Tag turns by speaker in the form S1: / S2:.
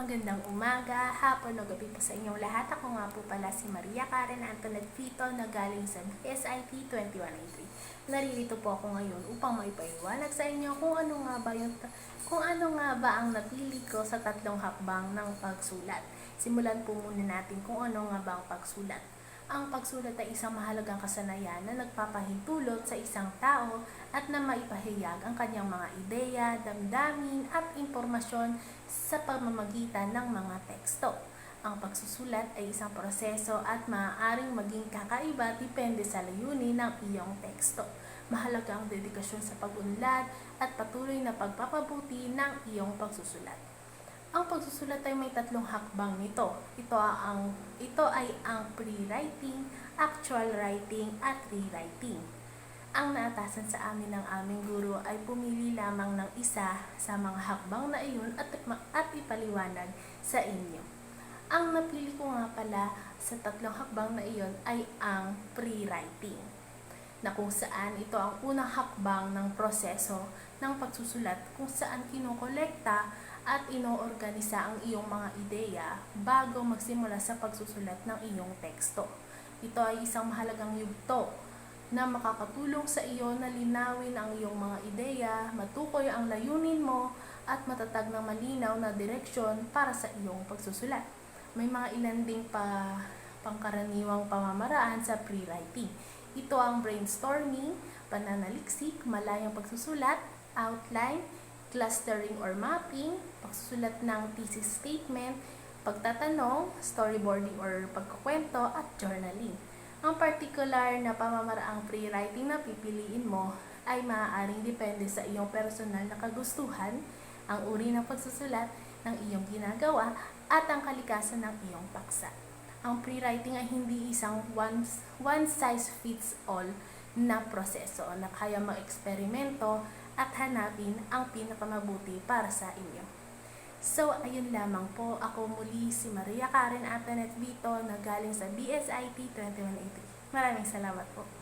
S1: Magandang umaga, hapon o gabi po sa inyong lahat. Ako nga po pala si Maria Karen Antonet Vito na galing sa BSIT 2193. Naririto po ako ngayon upang maipaliwanag sa inyo kung ano nga ba yung kung ano nga ba ang napili ko sa tatlong hakbang ng pagsulat. Simulan po muna natin kung ano nga ba ang pagsulat. Ang pagsulat ay isang mahalagang kasanayan na nagpapahintulot sa isang tao at na maipahayag ang kanyang mga ideya, damdamin at impormasyon sa pamamagitan ng mga teksto. Ang pagsusulat ay isang proseso at maaaring maging kakaiba depende sa layunin ng iyong teksto. Mahalaga ang dedikasyon sa pag-unlad at patuloy na pagpapabuti ng iyong pagsusulat. Ang pagsusulat ay may tatlong hakbang nito. Ito ang ito ay ang pre-writing, actual writing at rewriting. Ang naatasan sa amin ng aming guro ay pumili lamang ng isa sa mga hakbang na iyon at, at ipaliwanag sa inyo. Ang napili ko nga pala sa tatlong hakbang na iyon ay ang pre-writing na kung saan ito ang unang hakbang ng proseso ng pagsusulat kung saan kinokolekta at inoorganisa ang iyong mga ideya bago magsimula sa pagsusulat ng iyong teksto. Ito ay isang mahalagang yugto na makakatulong sa iyo na linawin ang iyong mga ideya, matukoy ang layunin mo, at matatag na malinaw na direksyon para sa iyong pagsusulat. May mga ilan ding pa pangkaraniwang pamamaraan sa pre-writing. Ito ang brainstorming, pananaliksik, malayang pagsusulat, outline, clustering or mapping, pagsusulat ng thesis statement, pagtatanong, storyboarding or pagkukwento, at journaling. Ang particular na pamamaraang pre-writing na pipiliin mo ay maaaring depende sa iyong personal na kagustuhan, ang uri ng pagsusulat ng iyong ginagawa, at ang kalikasan ng iyong paksa. Ang pre-writing ay hindi isang one, one size fits all na proseso na kaya mag-eksperimento at hanapin ang pinakamabuti para sa inyo. So, ayun lamang po. Ako muli si Maria Karen Antonet Vito na galing sa BSIT 2183. Maraming salamat po.